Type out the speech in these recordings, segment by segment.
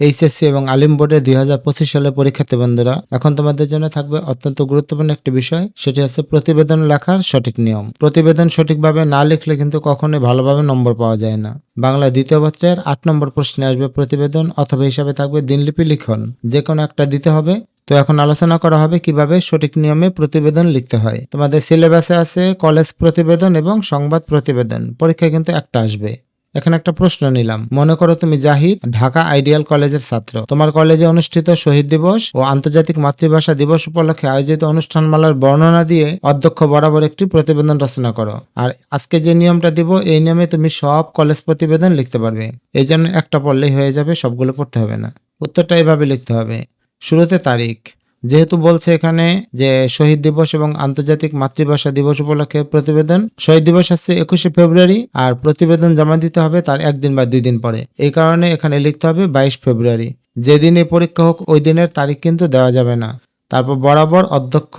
HSC এবং আলিম বোর্ডের দুই হাজার পঁচিশ সালের পরীক্ষার্থী বন্ধুরা, এখন তোমাদের জন্য থাকবে অত্যন্ত গুরুত্বপূর্ণ একটি বিষয়, সেটি হচ্ছে প্রতিবেদন লেখার সঠিক নিয়ম। প্রতিবেদন সঠিকভাবে না লিখলে কিন্তু কখনোই ভালোভাবে নম্বর পাওয়া যায় না। বাংলা দ্বিতীয় পত্রের আট নম্বর প্রশ্নে আসবে প্রতিবেদন অথবা হিসাবে থাকবে দিনলিপি লিখন। যে কোনো একটা দিতে হবে। তো এখন আলোচনা করা হবে কীভাবে সঠিক নিয়মে প্রতিবেদন লিখতে হয়। তোমাদের সিলেবাসে আছে কলেজ প্রতিবেদন এবং সংবাদ প্রতিবেদন। পরীক্ষায় কিন্তু একটা আসবে। এখানে একটা প্রশ্ন নিলাম। মনে করো তুমি জাহিদ, ঢাকা আইডিয়াল কলেজের ছাত্র। তোমার কলেজে অনুষ্ঠিত শহীদ দিবস ও আন্তর্জাতিক মাতৃভাষা দিবস উপলক্ষে আয়োজিত অনুষ্ঠানমালার বর্ণনা দিয়ে অধ্যক্ষ বরাবর একটি প্রতিবেদন রচনা করো। আর আজকে যে নিয়মটা দিব, এই নিয়মে তুমি সব কলেজ প্রতিবেদন লিখতে পারবে। এই জন্য একটা পড়লেই হয়ে যাবে, সবগুলো পড়তে হবে না। উত্তরটা এভাবে লিখতে হবে। শুরুতে তারিখ। যেহেতু বলছে এখানে যে শহীদ দিবস এবং আন্তর্জাতিক মাতৃভাষা দিবস উপলক্ষে প্রতিবেদন, শহীদ দিবস আসছে একুশে ফেব্রুয়ারি আর প্রতিবেদন জমা দিতে হবে তার একদিন বা দুই দিন পরে। এই কারণে এখানে লিখতে হবে বাইশ ফেব্রুয়ারি। যেদিন এই পরীক্ষা হোক ওই দিনের তারিখ কিন্তু দেওয়া যাবে না। তারপর বরাবর অধ্যক্ষ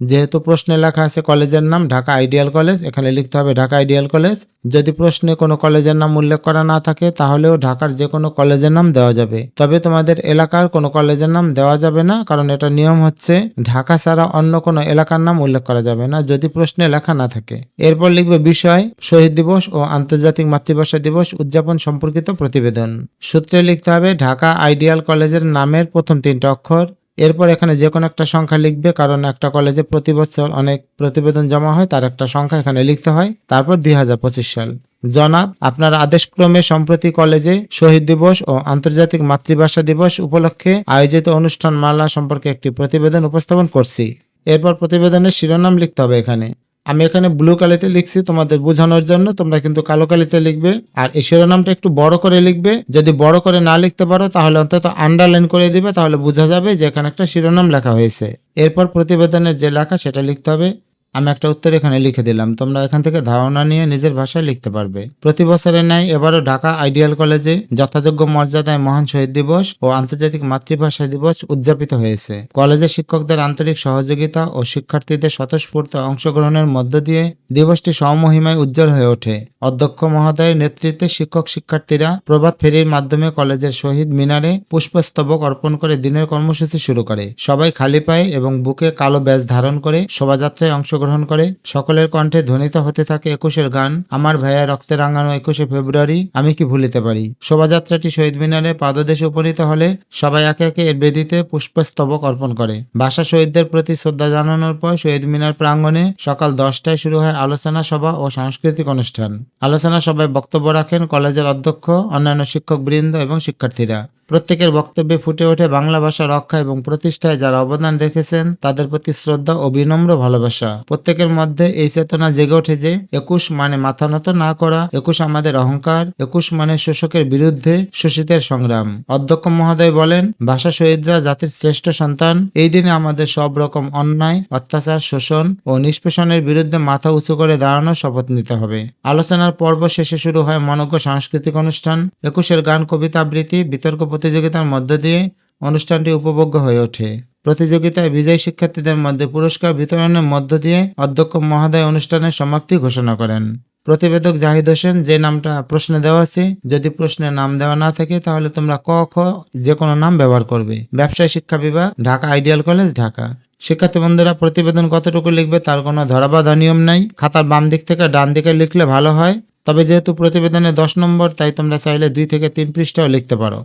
যেহেতু প্রশ্নে লেখা আছে কলেজের নাম, ঢাকা আইডিয়াল কলেজ, এখানে লিখতে হবে ঢাকা আইডিয়াল কলেজ। যদি প্রশ্নে কোনো কলেজের নাম উল্লেখ করা না থাকে, তাহলেও ঢাকার যে কোনো কলেজের নাম দেওয়া যাবে। তবে তোমাদের এলাকার কোনো কলেজের নাম দেওয়া যাবে না, কারণ এটা নিয়ম হচ্ছে, ঢাকা ছাড়া অন্য কোনো এলাকার নাম উল্লেখ করা যাবে না, যদি প্রশ্নে লেখা না থাকে। এরপর লিখবে বিষয়, শহীদ দিবস ও আন্তর্জাতিক মাতৃভাষা দিবস উদযাপন সম্পর্কিত প্রতিবেদন। সূত্রে লিখতে হবে, ঢাকা আইডিয়াল কলেজের নামের প্রথম তিনটা অক্ষর এরপর এখানে যে কোনো একটা সংখ্যা লিখবে, কারণ একটা কলেজে প্রতি বছর অনেক প্রতিবেদন জমা হয়, তার একটা সংখ্যা এখানে লিখতে হয়। তারপর দুই হাজার পঁচিশ সাল। জনাব, আপনার আদেশক্রমে সম্প্রতি কলেজে শহীদ দিবস ও আন্তর্জাতিক মাতৃভাষা দিবস উপলক্ষে আয়োজিত অনুষ্ঠান মালা সম্পর্কে একটি প্রতিবেদন উপস্থাপন করছি। এরপর প্রতিবেদনের শিরোনাম লিখতে হবে এখানে। আমি এখানে ব্লু কালিতে লিখছি তোমাদের বোঝানোর জন্য, তোমরা কিন্তু কালো কালিতে লিখবে। আর এই শিরোনামটা একটু বড় করে লিখবে। যদি বড় করে না লিখতে পারো, তাহলে অন্তত আন্ডারলাইন করে দিবে, তাহলে বোঝা যাবে যে এখানে একটা শিরোনাম লেখা হয়েছে। এরপর প্রতিবেদনের যে লেখা, সেটা লিখতে হবে। আমি একটা উত্তর এখানে লিখে দিলাম। তোমরা এখান থেকে ধারণা নিয়ে নিজের ভাষায় লিখতে পারবে। প্রতি বছরের ন্যায় এবারও ঢাকা আইডিয়াল কলেজে যথাযোগ্য মর্যাদায় মহান শহীদ দিবস ও আন্তর্জাতিক মাতৃভাষা দিবস উদযাপিত হয়েছে। কলেজের শিক্ষকদের আন্তরিক সহযোগিতা ও শিক্ষার্থীদের স্বতঃস্ফূর্ত অংশগ্রহণের মধ্য দিয়ে দিবসটি সমমহিমায় উজ্জ্বল হয়ে ওঠে। অধ্যক্ষ মহোদয়ের নেতৃত্বে শিক্ষক শিক্ষার্থীরা প্রভাত ফেরির মাধ্যমে কলেজের শহীদ মিনারে পুষ্পস্তবক অর্পণ করে দিনের কর্মসূচি শুরু করে। সবাই খালি পায়ে এবং বুকে কালো ব্যাজ ধারণ করে শোভাযাত্রায় অংশগ্রহণ করে। সকলের কণ্ঠে ধ্বনিত হতে থাকে একুশের গান। আমার ভাইয়া রক্তে রাঙানো একুশে ফেব্রুয়ারি, আমি কি ভুলিতে পারি? শোভাযাত্রাটি শহীদ মিনারে পাদদেশে উপনীত হলে সবাই একে একে এর বেদিতে পুষ্পস্তবক অর্পণ করে। ভাষা শহীদদের প্রতি শ্রদ্ধা জানানোর পর শহীদ মিনার প্রাঙ্গণে সকাল দশটায় শুরু হয় আলোচনা সভা ও সাংস্কৃতিক অনুষ্ঠান। আলোচনা সভায় বক্তব্য রাখেন কলেজের অধ্যক্ষ, অন্যান্য শিক্ষকবৃন্দ এবং শিক্ষার্থীরা। প্রত্যেকের বক্তব্যে ফুটে ওঠে বাংলা ভাষা রক্ষা এবং প্রতিষ্ঠায় যারা অবদান রেখেছেন, তাদের প্রতি শ্রদ্ধা ও বিনম্র ভালোবাসা। প্রত্যেকের মধ্যে এই চেতনা জেগে ওঠে যে, একুশ মানে মাথা নত না করা, একুশ আমাদের অহংকার, একুশ মানে শোষকের বিরুদ্ধে শোষিতের সংগ্রাম। অধ্যক্ষ মহোদয় বলেন, ভাষা শহীদরা জাতির শ্রেষ্ঠ সন্তান, এই দিনে আমাদের সব রকম অন্যায়, অত্যাচার, শোষণ ও নিষ্পেষণের বিরুদ্ধে মাথা উঁচু করে দাঁড়ানোর শপথ নিতে হবে। আলোচনার পর্ব শেষে শুরু হয় মনজ্ঞ সাংস্কৃতিক অনুষ্ঠান, একুশের গান, কবিতা আবৃত্তি, বিতর্ক প্রতিযোগিতার মধ্য দিয়ে অনুষ্ঠানটি উপভোগ্য হয়ে ওঠে। প্রতিযোগিতায় বিজয়ী শিক্ষার্থীদের মধ্যে পুরস্কার বিতরণের মধ্য দিয়ে অধ্যক্ষ মহোদয় অনুষ্ঠানের সমাপ্তি ঘোষণা করেন। প্রতিবেদক জাহিদ হোসেন, যে নামটা প্রশ্নে দেওয়া আছে, যদি প্রশ্নে নাম দেওয়া না থাকে, তাহলে তোমরা ক, খ যে কোনো নাম ব্যবহার করবে। ব্যবসায় শিক্ষা বিভাগ, ঢাকা আইডিয়াল কলেজ, ঢাকা। শিক্ষার্থী বন্ধুরা, প্রতিবেদন কতটুকু লিখবে তার কোনো ধরাবাধা নিয়ম নাই। খাতার বাম দিক থেকে ডান দিকে লিখলে ভালো হয়। তবে যেহেতু প্রতিবেদনে দশ নম্বর, তাই তোমরা চাইলে দুই থেকে তিন পৃষ্ঠাও লিখতে পারো।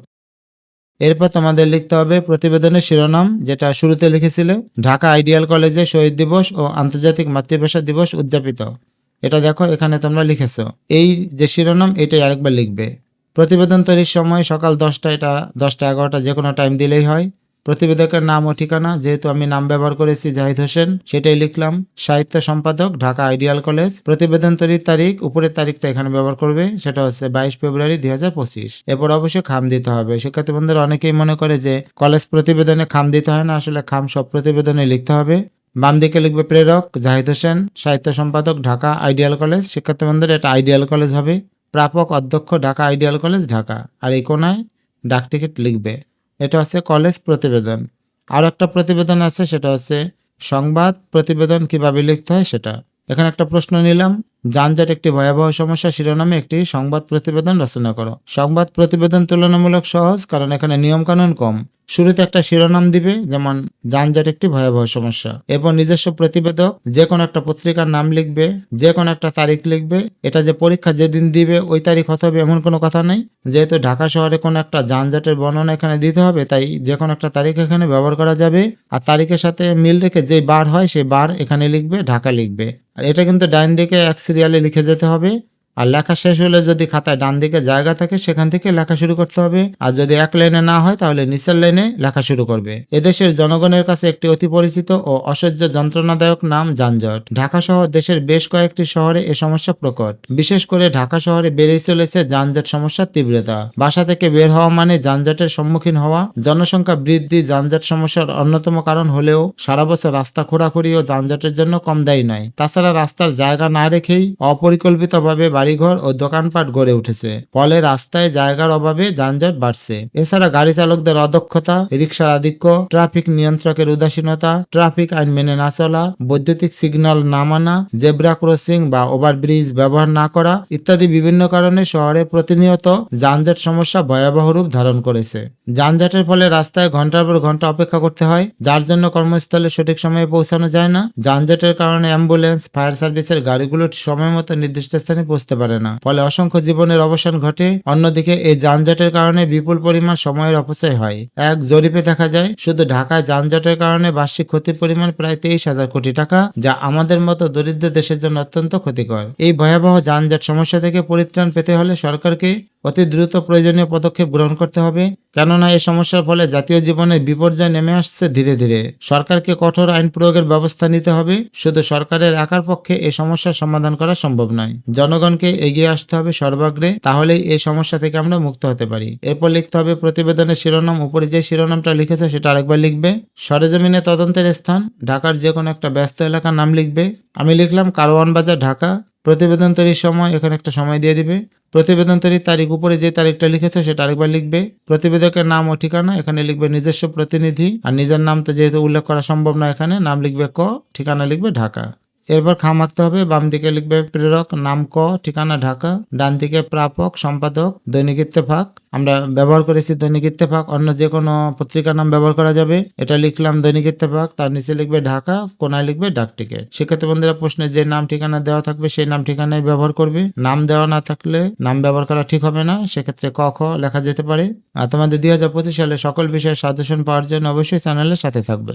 এরপর তোমাদের লিখতে হবে প্রতিবেদনের শিরোনাম, যেটা শুরুতে লিখেছিলে। ঢাকা আইডিয়াল কলেজে শহীদ দিবস ও আন্তর্জাতিক মাতৃভাষা দিবস উদযাপিত। এটা দেখো, এখানে তোমরা লিখেছো। এই যে শিরোনাম, এটাই আরেকবার লিখবে। প্রতিবেদন তৈরির সময় সকাল দশটা এটা দশটা এগারোটা যে কোনো টাইম দিলেই হয়। প্রতিবেদকের নাম ও ঠিকানা, যেহেতু আমি নাম ব্যবহার করেছি জাহিদ হোসেন, সেটাই লিখলাম। সাহিত্য সম্পাদক, ঢাকা আইডিয়াল কলেজ। প্রতিবেদন তৈরির তারিখ, উপরের তারিখটা এখানে ব্যবহার করবে, সেটা হচ্ছে বাইশ ফেব্রুয়ারি দুই হাজার পঁচিশ। এরপর অবশ্যই খাম দিতে হবে। শিক্ষার্থী বন্ধুরা, অনেকেই মনে করে যে কলেজ প্রতিবেদনে খাম দিতে হয় না, আসলে খাম সব প্রতিবেদনে লিখতে হবে। বাম দিকে লিখবে প্রেরক জাহিদ হোসেন, সাহিত্য সম্পাদক, ঢাকা আইডিয়াল কলেজ। শিক্ষার্থী বন্ধুরা, এটা আইডিয়াল কলেজ হবে। প্রাপক অধ্যক্ষ, ঢাকা আইডিয়াল কলেজ, ঢাকা। আর এই কোনায় ডাক টিকিট লিখবে। এটা হচ্ছে কলেজ প্রতিবেদন। আর একটা প্রতিবেদন আছে, সেটা হচ্ছে সংবাদ প্রতিবেদন কীভাবে লিখতে হয় সেটা। এখানে একটা প্রশ্ন নিলাম, যানজট একটি ভয়াবহ সমস্যা, শিরোনামে একটি সংবাদ প্রতিবেদন রচনা করো। সংবাদ প্রতিবেদন তুলনামূলক সহজ, কারণ এখানে নিয়মকানুন কম। শুরুতে একটা শিরোনাম দিবে, যেমন, যানজট একটি ভয়াবহ সমস্যা। এরপর নিজস্ব প্রতিবেদক যে কোনো একটা পত্রিকার নাম লিখবে যে কোনো একটা তারিখ লিখবে, এটা যে পরীক্ষা যেদিন দিবে, ওই তারিখ হতে হবে এমন কোনো কথা নেই। যেহেতু ঢাকা শহরে কোনো একটা যানজটের বর্ণনা এখানে দিতে হবে, তাই যে কোনো একটা তারিখ এখানে ব্যবহার করা যাবে। আর তারিখের সাথে মিল রেখে যে বার হয় সেই বার এখানে লিখবে ঢাকা লিখবে। আর এটা কিন্তু ডাইন দিকে এক সিরিয়ালে লিখে যেতে হবে। আর লেখা শেষ হলে যদি খাতায় ডান দিকে জায়গা থাকে, সেখান থেকে লেখা শুরু করতে হবে। আর যদি এক লাইনে না হয়, তাহলে নিচের লাইনে লেখা শুরু করবে। এদেশের জনগণের কাছে একটি অতি পরিচিত ও অসহ্য যন্ত্রণাদায়ক নাম, যানজট। ঢাকা সহ দেশের বেশ কয়েকটি শহরে এ সমস্যা প্রকট। বিশেষ করে ঢাকা শহরে বেড়েই চলেছে যানজট সমস্যার তীব্রতা। বাসা থেকে বের হওয়া মানে যানজটের সম্মুখীন হওয়া। জনসংখ্যা বৃদ্ধি যানজট সমস্যার অন্যতম কারণ হলেও সারা বছর রাস্তা খোঁড়াখুড়ি ও যানজটের জন্য কম দায়ী নয়। তাছাড়া রাস্তার জায়গা না রেখেই অপরিকল্পিতভাবে বাড়িঘর ও দোকানপাট গড়ে উঠেছে। ফলে রাস্তায় জায়গার অভাবে যানজট বাড়ছে। এছাড়া গাড়ি চালকদের অদক্ষতা রিক্সার আধিক্য, ট্রাফিক নিয়ন্ত্রকের উদাসীনতা, ট্রাফিক আইন মেনে না চলা, বৈদ্যুতিক সিগন্যাল না মানা, জেব্রা ক্রসিং বা ওভারব্রিজ ব্যবহার না করা ইত্যাদি বিভিন্ন কারণে শহরে প্রতিনিয়ত যানজট সমস্যা ভয়াবহ রূপ ধারণ করেছে। যানজটের ফলে রাস্তায় ঘণ্টার পর ঘণ্টা অপেক্ষা করতে হয়, যার জন্য কর্মস্থলে সঠিক সময়ে পৌঁছানো যায় না। যানজটের কারণে অ্যাম্বুলেন্স, ফায়ার সার্ভিসের গাড়িগুলো সময় মতো নির্দিষ্ট স্থানে পৌঁছতে পারে না। ফলে অসংখ্য জীবনের অবসান ঘটে, অন্যদিকে এই যানজটের কারণে বিপুল পরিমাণ সময়ের অপচয় হয়। এক জরিপে দেখা যায়, শুধু ঢাকায় যানজটের কারণে বার্ষিক ক্ষতির পরিমাণ প্রায় তেইশ হাজার কোটি টাকা, যা আমাদের মতো দরিদ্র দেশের জন্য অত্যন্ত ক্ষতিকর। এই ভয়াবহ যানজট সমস্যা থেকে পরিত্রাণ পেতে হলে সরকারকে অতি দ্রুত প্রয়োজনীয় পদক্ষেপ গ্রহণ করতে হবে। কেননা এই সমস্যার ফলে জাতীয় জীবনে বিপর্যয় নেমে আসছে ধীরে ধীরে। সরকারকে কঠোর আইন প্রয়োগের ব্যবস্থা নিতে হবে। শুধু সরকারের একার পক্ষে এই সমস্যার সমাধান করা সম্ভব নয়। জনগণকে এগিয়ে আসতে হবে সর্বাগ্রে। তাহলেই এই সমস্যা থেকে আমরা মুক্ত হতে পারি। এরপর লিখতে হবে প্রতিবেদনের শিরোনাম। উপরে যে শিরোনামটা লিখেছে সেটা আরেকবার লিখবে। সরেজমিনে তদন্তের স্থান। ঢাকার যে কোনো একটা ব্যস্ত এলাকার নাম লিখবে। আমি লিখলাম কারওয়ান বাজার ঢাকা। প্রতিবেদন তৈরির সময় এখানে একটা সময় দিয়ে দিবে। প্রতিবেদন তৈরির তারিখ উপরে যে তারিখটা লিখেছে সেটা আরেকবার লিখবে। প্রতিবেদকের নাম ও ঠিকানা, এখানে লিখবে নিজস্ব প্রতিনিধি। আর নিজের নাম তো যেহেতু উল্লেখ করা সম্ভব না এখানে, নাম লিখবে ক, ঠিকানা লিখবে ঢাকা। এরপর খাম আঁকতে হবে। বাম দিকে লিখবে প্রেরক, নাম ক, ঠিকানা ঢাকা। ডান দিকে প্রাপক, সম্পাদক, দৈনিক ইত্তেফাক। আমরা ব্যবহার করেছি দৈনিক ইত্তেফাক, অন্য যে কোনো পত্রিকার নাম ব্যবহার করা যাবে। এটা লিখলাম দৈনিক ইত্তেফাক, তার নিচে লিখবে ঢাকা, কোনায় লিখবে ডাক টিকিট। শিক্ষার্থী বন্ধুরা প্রশ্নে যে নাম, ঠিকানা দেওয়া থাকবে, সেই নাম, ঠিকানায় ব্যবহার করবে। নাম দেওয়া না থাকলে নাম ব্যবহার করা ঠিক হবে না। সেক্ষেত্রে ক, খ লেখা যেতে পারে। আর তোমাদের দুই হাজার পঁচিশ সালে সকল বিষয়ে সাজেশন পাওয়ার জন্য অবশ্যই চ্যানেলের সাথে থাকবে।